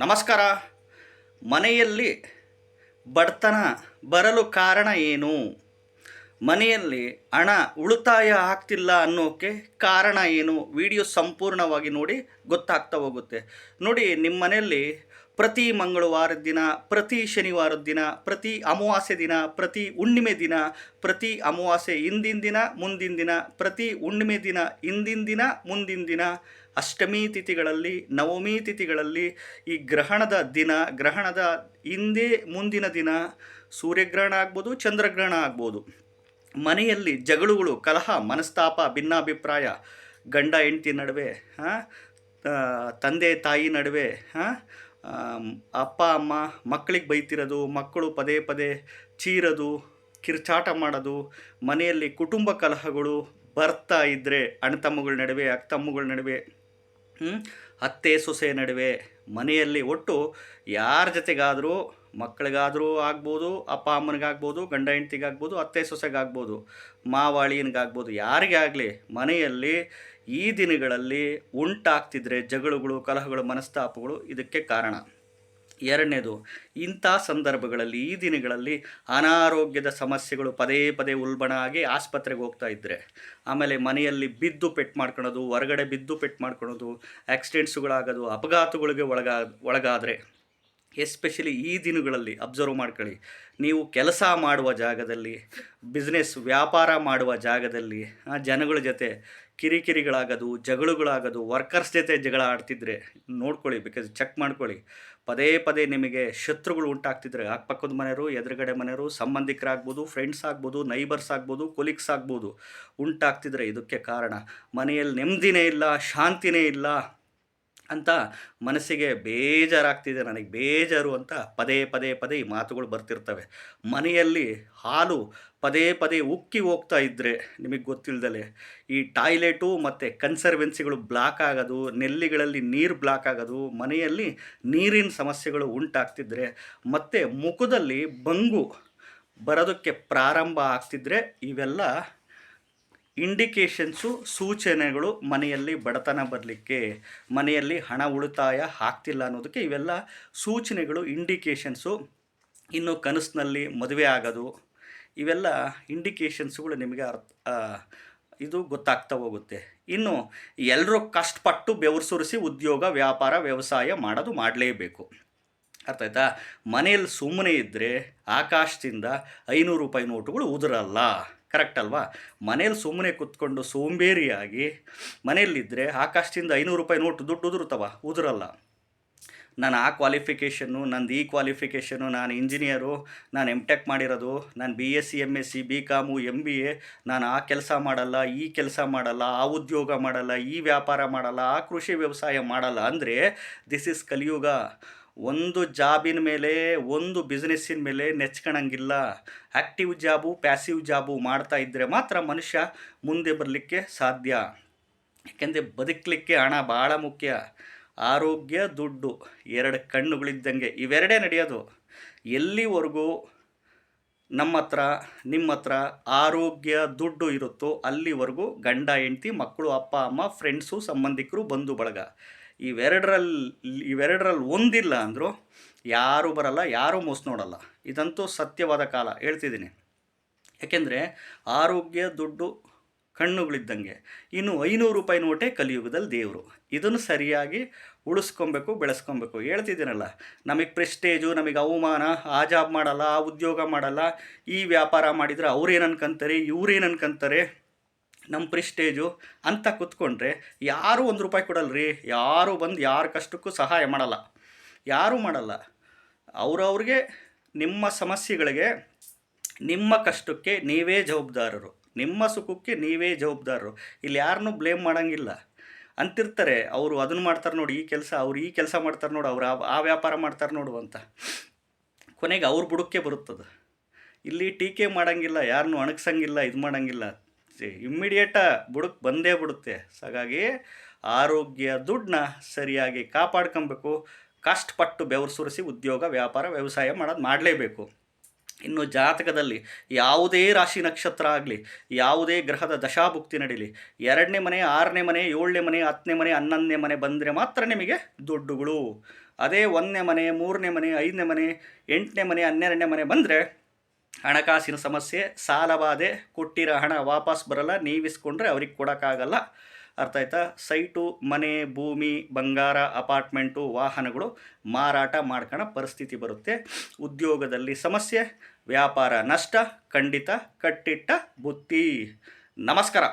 ನಮಸ್ಕಾರ. ಮನೆಯಲ್ಲಿ ಬಡತನ ಬರಲು ಕಾರಣ ಏನು? ಮನೆಯಲ್ಲಿ ಹಣ ಉಳಿತಾಯ ಆಗ್ತಿಲ್ಲ ಅನ್ನೋಕ್ಕೆ ಕಾರಣ ಏನು? ವಿಡಿಯೋ ಸಂಪೂರ್ಣವಾಗಿ ನೋಡಿ ಗೊತ್ತಾಗ್ತಾ ಹೋಗುತ್ತೆ. ನೋಡಿ ನಿಮ್ಮ ಮನೆಯಲ್ಲಿ ಪ್ರತಿ ಮಂಗಳವಾರದ ದಿನ, ಪ್ರತಿ ಶನಿವಾರದ ದಿನ, ಪ್ರತಿ ಅಮಾವಾಸ್ಯೆ ದಿನ, ಪ್ರತಿ ಹುಣ್ಣಿಮೆ ದಿನ, ಪ್ರತಿ ಅಮಾವಾಸ್ಯೆ ಹಿಂದಿನ ದಿನ, ಮುಂದಿನ ದಿನ, ಪ್ರತಿ ಹುಣ್ಣಿಮೆ ದಿನ, ಹಿಂದಿನ ದಿನ, ಮುಂದಿನ ದಿನ, ಅಷ್ಟಮಿ ತಿಥಿಗಳಲ್ಲಿ, ನವಮಿ ತಿಥಿಗಳಲ್ಲಿ ಈ ಗ್ರಹಣದ ದಿನ, ಗ್ರಹಣದ ಹಿಂದೆ ಮುಂದಿನ ದಿನ ಸೂರ್ಯಗ್ರಹಣ ಆಗ್ಬೋದು, ಚಂದ್ರಗ್ರಹಣ ಆಗ್ಬೋದು. ಮನೆಯಲ್ಲಿ ಜಗಳಗಳು, ಕಲಹ, ಮನಸ್ತಾಪ, ಭಿನ್ನಾಭಿಪ್ರಾಯ, ಗಂಡ, ಹೆಂಡತಿ ನಡುವೆ ತಂದೆ, ತಾಯಿ ನಡುವೆ ಹಾಂ ಅಪ್ಪ, ಅಮ್ಮ, ಮಕ್ಕಳಿಗೆ ಬೈತಿರೋದು, ಮಕ್ಕಳು ಪದೇ ಪದೇ ಚೀರೋದು, ಕಿರ್ಚಾಟ ಮಾಡೋದು, ಮನೆಯಲ್ಲಿ ಕುಟುಂಬ ಕಲಹಗಳು ಬರ್ತಾ ಇದ್ದರೆ ಅಣ್ಣತಮ್ಮಗಳ ನಡುವೆ ಅಕ್ಕತಮ್ಮಗಳ ನಡುವೆ? ಅತ್ತೆ, ಸೊಸೆ ನಡುವೆ, ಮನೆಯಲ್ಲಿ ಒಟ್ಟು ಯಾರ ಜೊತೆಗಾದರೂ ಮಕ್ಕಳಿಗಾದರೂ ಆಗ್ಬೋದು, ಅಪ್ಪ ಅಮ್ಮನಿಗಾಗ್ಬೋದು, ಗಂಡ ಹೆಂಡ್ತಿಗಾಗ್ಬೋದು, ಅತ್ತೆ ಸೊಸೆಗಾಗ್ಬೋದು ಮಾವಾಳಿಯನಿಗಾಗ್ಬೋದು ಯಾರಿಗೇ ಆಗಲಿ ಮನೆಯಲ್ಲಿ ಈ ದಿನಗಳಲ್ಲಿ ಉಂಟಾಗ್ತಿದ್ರೆ ಜಗಳಗಳು, ಕಲಹಗಳು, ಮನಸ್ತಾಪಗಳು ಇದಕ್ಕೆ ಕಾರಣ. ಎರಡನೇದು, ಇಂಥ ಸಂದರ್ಭಗಳಲ್ಲಿ ಈ ದಿನಗಳಲ್ಲಿ ಅನಾರೋಗ್ಯದ ಸಮಸ್ಯೆಗಳು ಪದೇ ಪದೇ ಉಲ್ಬಣ ಆಗಿ ಆಸ್ಪತ್ರೆಗೆ ಹೋಗ್ತಾ ಇದ್ದರೆ ಆಮೇಲೆ ಮನೆಯಲ್ಲಿ ಬಿದ್ದು ಪೆಟ್ಟು ಮಾಡ್ಕೊಳೋದು, ಹೊರಗಡೆ ಬಿದ್ದು ಪೆಟ್ಟು ಮಾಡ್ಕೊಳೋದು, ಆಕ್ಸಿಡೆಂಟ್ಸುಗಳಾಗೋದು, ಅಪಘಾತಗಳಿಗೆ ಒಳಗಾ, ಒಳಗಾದರೆ, ಎಸ್ಪೆಷಲಿ ಈ ದಿನಗಳಲ್ಲಿ ಅಬ್ಸರ್ವ್ ಮಾಡ್ಕೊಳ್ಳಿ. ನೀವು ಕೆಲಸ ಮಾಡುವ ಜಾಗದಲ್ಲಿ, ಬಿಸ್ನೆಸ್ ವ್ಯಾಪಾರ ಮಾಡುವ ಜಾಗದಲ್ಲಿ ಜನಗಳ ಜೊತೆ ಕಿರಿಕಿರಿಗಳಾಗೋದು, ಜಗಳಗಳಾಗೋದು ವರ್ಕರ್ಸ್ ಜೊತೆ ಜಗಳ ಆಡ್ತಿದ್ರೆ ನೋಡ್ಕೊಳ್ಳಿ ಬಿಕಾಸ್ ಚೆಕ್ ಮಾಡ್ಕೊಳ್ಳಿ. ಪದೇ ಪದೇ ನಿಮಗೆ ಶತ್ರುಗಳು ಉಂಟಾಗ್ತಿದ್ರೆ, ಅಕ್ಕಪಕ್ಕದ ಮನೆಯವರು, ಎದುರುಗಡೆ ಮನೆಯವರು, ಸಂಬಂಧಿಕರಾಗ್ಬೋದು ಫ್ರೆಂಡ್ಸ್ ಆಗ್ಬೋದು ನೈಬರ್ಸ್ ಆಗ್ಬೋದು ಕೊಲೀಗ್ಸ್ ಆಗ್ಬೋದು, ಉಂಟಾಗ್ತಿದ್ರೆ ಇದಕ್ಕೆ ಕಾರಣ ಮನೆಯಲ್ಲಿ ನೆಮ್ಮದಿನೇ ಇಲ್ಲ, ಶಾಂತಿನೇ ಇಲ್ಲ ಅಂತ ಮನಸ್ಸಿಗೆ ಬೇಜಾರಾಗ್ತಿದೆ, ನನಗೆ ಬೇಜಾರು ಅಂತ ಪದೇ ಪದೇ ಪದೇ ಈ ಮಾತುಗಳು ಬರ್ತಿರ್ತವೆ. ಮನೆಯಲ್ಲಿ ಹಾಲು ಪದೇ ಪದೇ ಉಕ್ಕಿ ಹೋಗ್ತಾ ಇದ್ದರೆ ನಿಮಗೆ ಗೊತ್ತಿಲ್ದಲೆ, ಈ ಟಾಯ್ಲೆಟು ಮತ್ತು ಕನ್ಸರ್ವೆನ್ಸಿಗಳು ಬ್ಲಾಕ್ ಆಗೋದು, ನೆಲ್ಲಿಗಳಲ್ಲಿ ನೀರು ಬ್ಲಾಕ್ ಆಗೋದು, ಮನೆಯಲ್ಲಿ ನೀರಿನ ಸಮಸ್ಯೆಗಳು ಉಂಟಾಗ್ತಿದ್ರೆ, ಮತ್ತು ಮುಖದಲ್ಲಿ ಬಂಗು ಬರೋದಕ್ಕೆ ಪ್ರಾರಂಭ ಆಗ್ತಿದ್ರೆ ಇವೆಲ್ಲ ಇಂಡಿಕೇಶನ್ಸು ಸೂಚನೆಗಳು ಮನೆಯಲ್ಲಿ ಬಡತನ ಬರಲಿಕ್ಕೆ, ಮನೆಯಲ್ಲಿ ಹಣ ಉಳಿತಾಯ ಆಗ್ತಿಲ್ಲ ಅನ್ನೋದಕ್ಕೆ ಇವೆಲ್ಲ ಸೂಚನೆಗಳು, ಇಂಡಿಕೇಷನ್ಸು. ಇನ್ನು ಕನಸಿನಲ್ಲಿ ಮದುವೆ ಆಗೋದು, ಇವೆಲ್ಲ ಇಂಡಿಕೇಶನ್ಸ್ಗಳು ನಿಮಗೆ ಅರ್ಥ ಇದು ಗೊತ್ತಾಗ್ತಾ ಹೋಗುತ್ತೆ. ಇನ್ನು ಎಲ್ಲರೂ ಕಷ್ಟಪಟ್ಟು ಬೆವರು ಸುರಿಸಿ ಉದ್ಯೋಗ, ವ್ಯಾಪಾರ, ವ್ಯವಸಾಯ ಮಾಡೋದು ಮಾಡಲೇಬೇಕು. ಅರ್ಥ ಆಯ್ತಾ? ಮನೆಯಲ್ಲಿ ಸುಮ್ಮನೆ ಇದ್ದರೆ ಆಕಾಶದಿಂದ ಐನೂರು ರೂಪಾಯಿ ನೋಟುಗಳು ಉದುರಲ್ಲ. ಕರೆಕ್ಟ್ ಅಲ್ವಾ? ಮನೇಲಿ ಸುಮ್ಮನೆ ಕೂತ್ಕೊಂಡು ಸೋಂಬೇರಿಯಾಗಿ ಮನೆಯಲ್ಲಿದ್ದರೆ ಆಕಾಶದಿಂದ ಐನೂರು ರೂಪಾಯಿ ನೋಟು ದುಡ್ಡು ಉದುರುತ್ತವ? ಉದುರಲ್ಲ. ನಾನು ಆ ಕ್ವಾಲಿಫಿಕೇಷನ್ನು ನಂದು ಈ ಕ್ವಾಲಿಫಿಕೇಷನ್ನು ನಾನು ಇಂಜಿನಿಯರು ನಾನು ಎಂ ಟೆಕ್ ಮಾಡಿರೋದು, ನಾನು B S C M S C B com M B A ನಾನು ಆ ಕೆಲಸ ಮಾಡಲ್ಲ, ಈ ಕೆಲಸ ಮಾಡಲ್ಲ, ಆ ಉದ್ಯೋಗ ಮಾಡಲ್ಲ, ಈ ವ್ಯಾಪಾರ ಮಾಡಲ್ಲ, ಆ ಕೃಷಿ ವ್ಯವಸಾಯ ಮಾಡಲ್ಲ ಅಂದರೆ ದಿಸ್ ಇಸ್ ಕಲಿಯುಗ. ಒಂದು ಜಾಬಿನ ಮೇಲೆ, ಒಂದು ಬಿಸ್ನೆಸ್ಸಿನ ಮೇಲೆ ನೆಚ್ಕೊಳಂಗಿಲ್ಲ ಆ್ಯಕ್ಟಿವ್ ಜಾಬು ಪ್ಯಾಸಿವ್ ಜಾಬು ಮಾಡ್ತಾ ಇದ್ದರೆ ಮಾತ್ರ ಮನುಷ್ಯ ಮುಂದೆ ಬರಲಿಕ್ಕೆ ಸಾಧ್ಯ. ಯಾಕೆಂದರೆ ಬದುಕಲಿಕ್ಕೆ ಹಣ ಭಾಳ ಮುಖ್ಯ. ಆರೋಗ್ಯ, ದುಡ್ಡು, ಎರಡು ಕಣ್ಣುಗಳಿದ್ದಂಗೆ ಇವೆರಡೇ ನಡೆಯೋದು. ಎಲ್ಲಿವರೆಗೂ ನಮ್ಮ ಹತ್ರ, ನಿಮ್ಮ ಹತ್ರ ಆರೋಗ್ಯ, ದುಡ್ಡು ಇರುತ್ತೋ ಅಲ್ಲಿವರೆಗೂ ಗಂಡ, ಹೆಂಡ್ತಿ, ಮಕ್ಕಳು, ಅಪ್ಪ, ಅಮ್ಮ ಫ್ರೆಂಡ್ಸು ಸಂಬಂಧಿಕರು, ಬಂಧು, ಬಳಗ. ಇವೆರಡರಲ್ಲಿ ಇವೆರಡರಲ್ಲಿ ಒಂದಿಲ್ಲ ಅಂದರೂ ಯಾರೂ ಬರಲ್ಲ, ಯಾರೂ ಮೋಸ ನೋಡಲ್ಲ. ಇದಂತೂ ಸತ್ಯವಾದ ಕಾಲ, ಹೇಳ್ತಿದ್ದೀನಿ. ಯಾಕೆಂದರೆ ಆರೋಗ್ಯ, ದುಡ್ಡು, ಕಣ್ಣುಗಳಿದ್ದಂಗೆ ಇನ್ನು ಐನೂರು ರೂಪಾಯಿ ನೋಟೇ ಕಲಿಯುಗದಲ್ಲಿ ದೇವರು. ಇದನ್ನು ಸರಿಯಾಗಿ ಉಳಿಸ್ಕೊಬೇಕು, ಬೆಳೆಸ್ಕೊಬೇಕು. ಹೇಳ್ತಿದ್ದೀನಲ್ಲ, ನಮಗೆ ಪ್ರೆಸ್ಟೇಜು, ನಮಗೆ ಅವಮಾನ, ಆ ಜಾಬ್ ಮಾಡಲ್ಲ, ಆ ಉದ್ಯೋಗ ಮಾಡಲ್ಲ, ಈ ವ್ಯಾಪಾರ ಮಾಡಿದರೆ ಅವ್ರೇನು ಅನ್ಕೊಂತಾರೆ ಇವ್ರೇನು ಅನ್ಕೊಂತಾರೆ ನಮ್ಮ ಪ್ರಿಸ್ಟೇಜು ಅಂತ ಕೂತ್ಕೊಂಡ್ರೆ ಯಾರೂ ಒಂದು ರೂಪಾಯಿ ಕೊಡಲ್ರಿ, ಯಾರೂ ಬಂದು ಯಾರ ಕಷ್ಟಕ್ಕೂ ಸಹಾಯ ಮಾಡಲ್ಲ. ಯಾರೂ ಮಾಡಲ್ಲ. ಅವ್ರವ್ರಿಗೆ, ನಿಮ್ಮ ಸಮಸ್ಯೆಗಳಿಗೆ, ನಿಮ್ಮ ಕಷ್ಟಕ್ಕೆ ನೀವೇ ಜವಾಬ್ದಾರರು. ನಿಮ್ಮ ಸುಖಕ್ಕೆ ನೀವೇ ಜವಾಬ್ದಾರರು. ಇಲ್ಲಿ ಯಾರನ್ನೂ ಬ್ಲೇಮ್ ಮಾಡೋಂಗಿಲ್ಲ. ಅಂತಿರ್ತಾರೆ, ಅವರು ಅದನ್ನು ಮಾಡ್ತಾರೆ ನೋಡಿ, ಈ ಕೆಲಸ, ಅವ್ರು ಈ ಕೆಲಸ ಮಾಡ್ತಾರೆ ನೋಡು, ಅವ್ರು ಆ ವ್ಯಾಪಾರ ಮಾಡ್ತಾರೆ ನೋಡು ಅಂತ. ಕೊನೆಗೆ ಅವ್ರ ಬುಡಕ್ಕೆ ಬರುತ್ತದೆ. ಇಲ್ಲಿ ಟೀಕೆ ಮಾಡೋಂಗಿಲ್ಲ, ಯಾರನ್ನೂ ಅಣಗ್ಸಂಗಿಲ್ಲ, ಇದು ಮಾಡೋಂಗಿಲ್ಲ. ಇಮ್ಮಿಡಿಯೇಟ ಬುಡಕ್ಕೆ ಬಂದೇ ಬಿಡುತ್ತೆ. ಹಾಗಾಗಿ ಆರೋಗ್ಯ ದುಡ್ಡನ್ನ ಸರಿಯಾಗಿ ಕಾಪಾಡ್ಕೊಬೇಕು ಕಷ್ಟಪಟ್ಟು ಬೆವರು ಸುರಿಸಿ ಉದ್ಯೋಗ, ವ್ಯಾಪಾರ, ವ್ಯವಸಾಯ ಮಾಡೋದು ಮಾಡಲೇಬೇಕು. ಇನ್ನು ಜಾತಕದಲ್ಲಿ ಯಾವುದೇ ರಾಶಿ ನಕ್ಷತ್ರ ಆಗಲಿ, ಯಾವುದೇ ಗ್ರಹದ ದಶಾಭುಕ್ತಿ ನಡೀಲಿ, ಎರಡನೇ ಮನೆ, ಆರನೇ ಮನೆ, ಏಳನೇ ಮನೆ, ಹತ್ತನೇ ಮನೆ, ಹನ್ನೊಂದನೇ ಮನೆ ಬಂದರೆ ಮಾತ್ರ ನಿಮಗೆ ದುಡ್ಡುಗಳು. ಅದೇ ಒಂದನೇ ಮನೆ, ಮೂರನೇ ಮನೆ, ಐದನೇ ಮನೆ, ಎಂಟನೇ ಮನೆ, ಹನ್ನೆರಡನೇ ಮನೆ ಬಂದರೆ ಹಣಕಾಸಿನ ಸಮಸ್ಯೆ ಸಾಲಬಾಧೆ ಕೊಟ್ಟಿರೋ ಹಣ ವಾಪಸ್ ಬರಲ್ಲ, ನೀವಿಸ್ಕೊಂಡ್ರೆ ಅವ್ರಿಗೆ ಕೊಡೋಕ್ಕಾಗಲ್ಲ. ಅರ್ಥ ಆಯ್ತಾ? ಸೈಟು, ಮನೆ, ಭೂಮಿ, ಬಂಗಾರ, ಅಪಾರ್ಟ್ಮೆಂಟು, ವಾಹನಗಳು ಮಾರಾಟ ಮಾಡ್ಕೊಳ್ಳೋ ಪರಿಸ್ಥಿತಿ ಬರುತ್ತೆ. ಉದ್ಯೋಗದಲ್ಲಿ ಸಮಸ್ಯೆ, ವ್ಯಾಪಾರ ನಷ್ಟ, ಖಂಡಿತ ಕಟ್ಟಿಟ್ಟ ಬುತ್ತಿ. ನಮಸ್ಕಾರ.